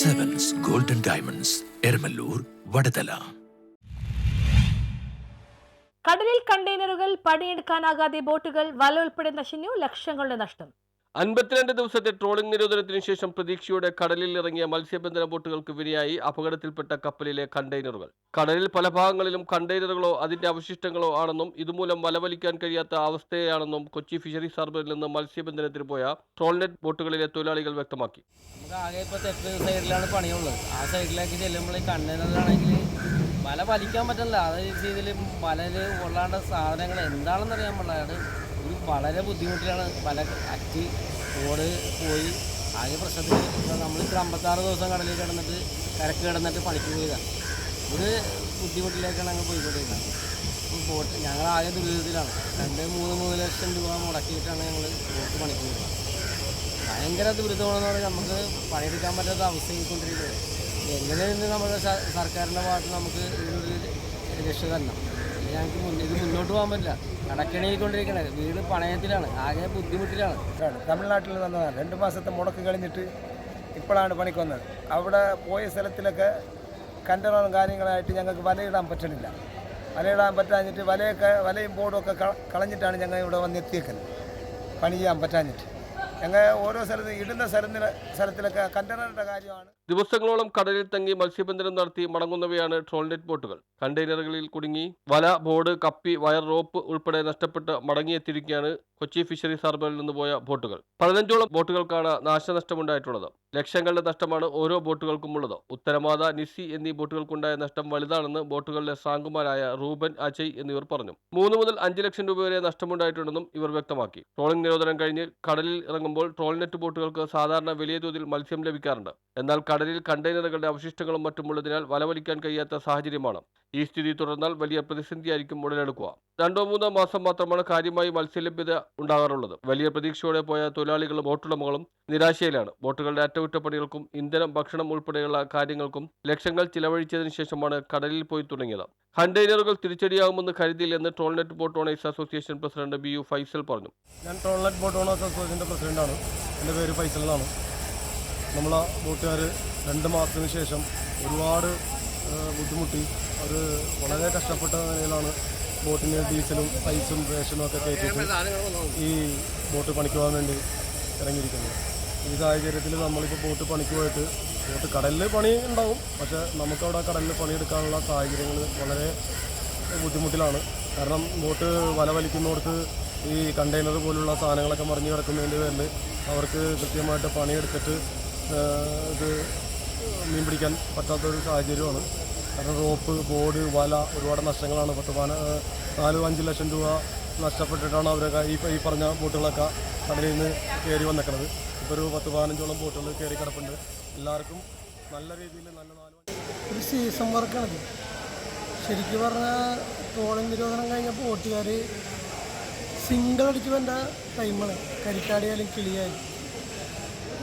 Sevens golden diamonds Eramalloor Vadathala കടലിൽ കണ്ടെയ്നറുകൾ പണിയെടുക്കാനാകാതെ ബോട്ടുകൾ വല ഉൾപ്പെടെ നശിഞ്ഞു ലക്ഷങ്ങളുടെ നഷ്ടം. അൻപത്തിരണ്ട് ദിവസത്തെ ട്രോളിംഗ് നിരോധനത്തിന് ശേഷം പ്രതീക്ഷയോടെ കടലിൽ ഇറങ്ങിയ മത്സ്യബന്ധന ബോട്ടുകൾക്ക് വിനയായി അപകടത്തിൽപ്പെട്ട കപ്പലിലെ കണ്ടെയ്നറുകൾ. കടലിൽ പല ഭാഗങ്ങളിലും കണ്ടെയ്നറുകളോ അതിന്റെ അവശിഷ്ടങ്ങളോ ആണെന്നും ഇതുമൂലം വലവലിക്കാൻ കഴിയാത്ത അവസ്ഥയാണെന്നും കൊച്ചി ഫിഷറീസ് ഹാർബറിൽ നിന്ന് മത്സ്യബന്ധനത്തിന് പോയ ട്രോൾനെറ്റ് ബോട്ടുകളിലെ തൊഴിലാളികൾ വ്യക്തമാക്കി. തെക്ക് സൈഡിലാണ് പണിയുള്ളത്. ആ സൈഡിലേക്ക് കണ്ടെയ്നറിലാണെങ്കിൽ വല വലിക്കാൻ പറ്റില്ല അതായത് രീതിയിൽ വലയിൽ കൊള്ളാണ്ട സാധനങ്ങൾ എന്താണെന്ന് അറിയാൻ പാടില്ല വളരെ ബുദ്ധിമുട്ടിലാണ് പല അറ്റി ഓട് പോയി. ആകെ പ്രശ്നത്തിൽ നമ്മളിപ്പോൾ അമ്പത്താറ് ദിവസം കടലിൽ കിടന്നിട്ട് കരക്ക് കിടന്നിട്ട് പണിക്ക് പോയതാണ് ഒരു ബുദ്ധിമുട്ടിലേക്കാണ് ഞങ്ങൾ പോയിക്കൊണ്ടിരുന്നത്. ബോട്ട് ഞങ്ങൾ ആകെ ദുരിതത്തിലാണ്. രണ്ട് മൂന്ന് മൂന്ന് ലക്ഷം രൂപ മുടക്കിയിട്ടാണ് ഞങ്ങൾ ബോട്ട് പണിക്ക് പോയത്. ഭയങ്കര ദുരിതമാണെന്ന് പറഞ്ഞാൽ നമുക്ക് പണിയെടുക്കാൻ പറ്റാത്ത അവസ്ഥയായിക്കൊണ്ടിരിക്കുന്നത് എങ്ങനെയാണ് നമ്മുടെ സ- സർക്കാരിന്റെ ഭാഗത്ത് നമുക്ക് ഇതിനൊരു രക്ഷ തരണം. ഞങ്ങൾക്ക് ഇത് മുന്നോട്ട് പോകാൻ പറ്റില്ല. കടക്കണിക്കൊണ്ടിരിക്കണേ വീട് പണയത്തിലാണ്. ആകെ ബുദ്ധിമുട്ടിലാണ്. തമിഴ്നാട്ടിൽ വന്നതാണ് രണ്ട് മാസത്തെ മുടക്ക് കഴിഞ്ഞിട്ട് ഇപ്പോഴാണ് പണിക്ക് വന്നത്. അവിടെ പോയ സ്ഥലത്തിലൊക്കെ കണ്ടറും കാര്യങ്ങളായിട്ട് ഞങ്ങൾക്ക് വലയിടാൻ പറ്റണില്ല. വലയിടാൻ പറ്റാഞ്ഞിട്ട് വലയൊക്കെ വലയും ബോർഡും ഒക്കെ കളഞ്ഞിട്ടാണ് ഞങ്ങൾ ഇവിടെ വന്നെത്തിയേക്കുന്നത് പണി ചെയ്യാൻ പറ്റാഞ്ഞിട്ട്. ഓരോ ഇടുന്ന സ്ഥലത്തിലെ സ്ഥലത്തിലൊക്കെ കണ്ടനറിന്റെ കാര്യമാണ്. ദിവസങ്ങളോളം കടലിൽ തങ്ങി മത്സ്യബന്ധനം നടത്തി മടങ്ങുന്നവയാണ് ട്രോൾനെറ്റ് ബോട്ടുകൾ. കണ്ടെയ്നറുകളിൽ കുടുങ്ങി വല ബോർഡ് കപ്പി വയർ റോപ്പ് ഉൾപ്പെടെ നഷ്ടപ്പെട്ട് മടങ്ങിയെത്തിയിരിക്കുകയാണ് കൊച്ചി ഫിഷറീസ് ഹാർബറിൽ നിന്ന് പോയ ബോട്ടുകൾ. പതിനഞ്ചോളം ബോട്ടുകൾക്കാണ് നാശനഷ്ടമുണ്ടായിട്ടുള്ളത്. ലക്ഷങ്ങളുടെ നഷ്ടമാണ് ഓരോ ബോട്ടുകൾക്കും ഉള്ളത്. ഉത്തരമാത നിസി എന്നീ ബോട്ടുകൾക്കുണ്ടായ നഷ്ടം വലുതാണെന്ന് ബോട്ടുകളിലെ സാങ്കുമാരായ റൂബൻ അജയ് എന്നിവർ പറഞ്ഞു. മൂന്ന് മുതൽ അഞ്ച് ലക്ഷം രൂപ വരെ നഷ്ടമുണ്ടായിട്ടുണ്ടെന്നും ഇവർ വ്യക്തമാക്കി. ട്രോളിംഗ് നിരോധനം കഴിഞ്ഞ് കടലിൽ ഇറങ്ങുമ്പോൾ ട്രോൾ നെറ്റ് ബോട്ടുകൾക്ക് സാധാരണ വലിയ തോതിൽ മത്സ്യം ലഭിക്കാറുണ്ട്. എന്നാൽ കടലിൽ കണ്ടെയ്നറുകളുടെ അവശിഷ്ടങ്ങളും മറ്റുമുള്ളതിനാൽ വലവലിക്കാൻ കഴിയാത്ത സാഹചര്യമാണ്. ഈ സ്ഥിതി തുടർന്നാൽ വലിയ പ്രതിസന്ധിയായിരിക്കും ഉടലെടുക്കുക. രണ്ടോ മൂന്നോ മാസം മാത്രമാണ് കാര്യമായി മത്സ്യലഭ്യത ഉണ്ടാകാറുള്ളത്. വലിയ പ്രതീക്ഷയോടെ പോയ തൊഴിലാളികളും ബോട്ടുടമകളും നിരാശയിലാണ്. ബോട്ടുകളുടെ അറ്റകുറ്റപ്പണികൾക്കും ഇന്ധനം ഭക്ഷണം ഉൾപ്പെടെയുള്ള കാര്യങ്ങൾക്കും ലക്ഷങ്ങൾ ചിലവഴിച്ചതിന് ശേഷമാണ് കടലിൽ പോയി തുടങ്ങിയത്. കണ്ടെയ്നറുകൾ തിരിച്ചടിയാകുമെന്ന് കരുതിയില്ലെന്ന് trawl net boat owners association president B U Faisal പറഞ്ഞു. ഞാൻ ട്രോൾനെറ്റ് ബോട്ട് ഓണേഴ്സ് അസോസിയേഷന്റെ പ്രസിഡന്റാണ്. എന്റെ പേര് ഫൈസൽ എന്നാണ് നമ്മളെ ബോട്ടുകാർ രണ്ട് മാസത്തിന് ശേഷം ഒരുപാട് ബുദ്ധിമുട്ടി അത് വളരെ കഷ്ടപ്പെട്ട നിലയിലാണ് ബോട്ടിന് ഡീസലും പൈസും റേഷനും ഒക്കെ കയറ്റിയിട്ട് ഈ ബോട്ട് പണിക്ക് പോകാൻ വേണ്ടി ഇറങ്ങിയിരിക്കുന്നത്. ഈ സാഹചര്യത്തിൽ നമ്മളിപ്പോൾ ബോട്ട് പണിക്ക് പോയിട്ട് ബോട്ട് കടലിൽ പണി ഉണ്ടാവും. പക്ഷേ നമുക്കവിടെ കടലിൽ പണിയെടുക്കാനുള്ള സാഹചര്യങ്ങൾ വളരെ ബുദ്ധിമുട്ടിലാണ്. കാരണം ബോട്ട് വല വലിക്കുന്നിടത്ത് ഈ കണ്ടെയ്നർ പോലുള്ള സാധനങ്ങളൊക്കെ മറിഞ്ഞു കിടക്കുന്നതിന്റെ പേരിൽ അവർക്ക് കൃത്യമായിട്ട് പണിയെടുത്തിട്ട് ഇത് മീൻ പിടിക്കാൻ പറ്റാത്തൊരു സാഹചര്യമാണ്. കാരണം റോപ്പ് ബോർഡ് വല ഒരുപാട് നഷ്ടങ്ങളാണ്. പത്ത് പതിന നാല് അഞ്ച് ലക്ഷം രൂപ നഷ്ടപ്പെട്ടിട്ടാണ് അവരൊക്കെ ഈ ഈ പറഞ്ഞ ബോട്ടുകളൊക്കെ കടലിൽ നിന്ന് കയറി വന്നിരിക്കുന്നത് ഇപ്പോൾ ഒരു പത്ത് പതിനഞ്ചോളം ബോട്ടുകൾ കയറി കിടപ്പുണ്ട്. എല്ലാവർക്കും നല്ല രീതിയിൽ നല്ല നാല് ഒരു സീസൺ വർക്കാണ് ശരിക്കും പറഞ്ഞാൽ ട്രോളിംഗ് നിരോധനം കഴിഞ്ഞ ബോട്ടുകാർ സിംഗിൾ അടിച്ച് വേണ്ട ടൈമാണ് കരിക്കാടിയായാലും കിളിയായാലും.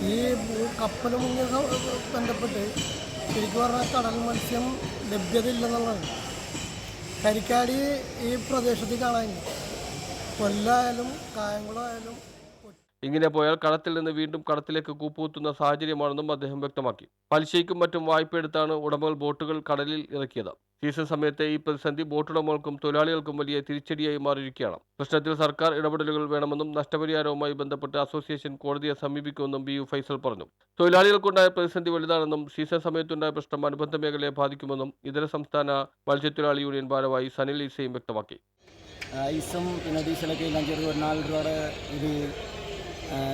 ഈ കപ്പലും മുങ്ങിയ ബന്ധപ്പെട്ട് ശരിക്കും പറഞ്ഞാൽ കടൽ മത്സ്യം ലഭ്യത ഇല്ലെന്നുള്ളതാണ് കരിക്കാടി ഈ പ്രദേശത്ത് കാണാൻ കൊല്ലായാലും കായംകുളം ആയാലും ഇങ്ങനെ പോയാൽ കടത്തിൽ നിന്ന് വീണ്ടും കടത്തിലേക്ക് കൂപ്പുകുത്തുന്ന സാഹചര്യമാണെന്നും അദ്ദേഹം വ്യക്തമാക്കി. പലിശയ്ക്കും മറ്റും വായ്പയെടുത്താണ് ഉടമകൾ ബോട്ടുകൾ കടലിൽ ഇറക്കിയത്. സീസൺ സമയത്തെ ഈ പ്രതിസന്ധി ബോട്ടുടമകൾക്കും തൊഴിലാളികൾക്കും വലിയ തിരിച്ചടിയായി മാറിയിരിക്കുകയാണ്. പ്രശ്നത്തിൽ സർക്കാർ ഇടപെടലുകൾ വേണമെന്നും നഷ്ടപരിഹാരവുമായി ബന്ധപ്പെട്ട് അസോസിയേഷൻ കോടതിയെ സമീപിക്കുമെന്നും ബി യു ഫൈസൽ പറഞ്ഞു. തൊഴിലാളികൾക്കുണ്ടായ പ്രതിസന്ധി വലുതാണെന്നും സീസൺ സമയത്തുണ്ടായ പ്രശ്നം അനുബന്ധ മേഖലയെ ബാധിക്കുമെന്നും ഇതര സംസ്ഥാന മത്സ്യത്തൊഴിലാളി യൂണിയൻ ഭാരവാഹി സനിൽ ഈസയും വ്യക്തമാക്കി.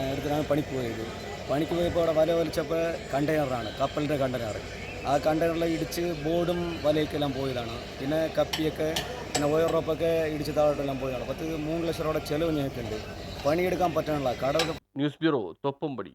എടുത്തിട്ടാണ് പണിക്ക് പോയത്. പണിക്ക് പോയപ്പോൾ അവിടെ വല വലിച്ചപ്പോൾ കണ്ടെയ്നറാണ് കപ്പലിന്റെ കണ്ടെയ്നർ ആ കണ്ടെയ്നറിൽ ഇടിച്ച് ബോർഡും വലയൊക്കെല്ലാം പോയതാണ്. പിന്നെ കപ്പിയൊക്കെ പിന്നെ ഓയർ റോപ്പൊക്കെ ഇടിച്ച് താഴോട്ടെല്ലാം പോയതാണ്. പത്ത് മൂന്ന് ലക്ഷം രൂപയുടെ ചിലവ് ഞങ്ങൾക്കുണ്ട്. പണിയെടുക്കാൻ പറ്റാനുള്ള കടൽ ന്യൂസ് ബ്യൂറോ തൊപ്പമ്പടി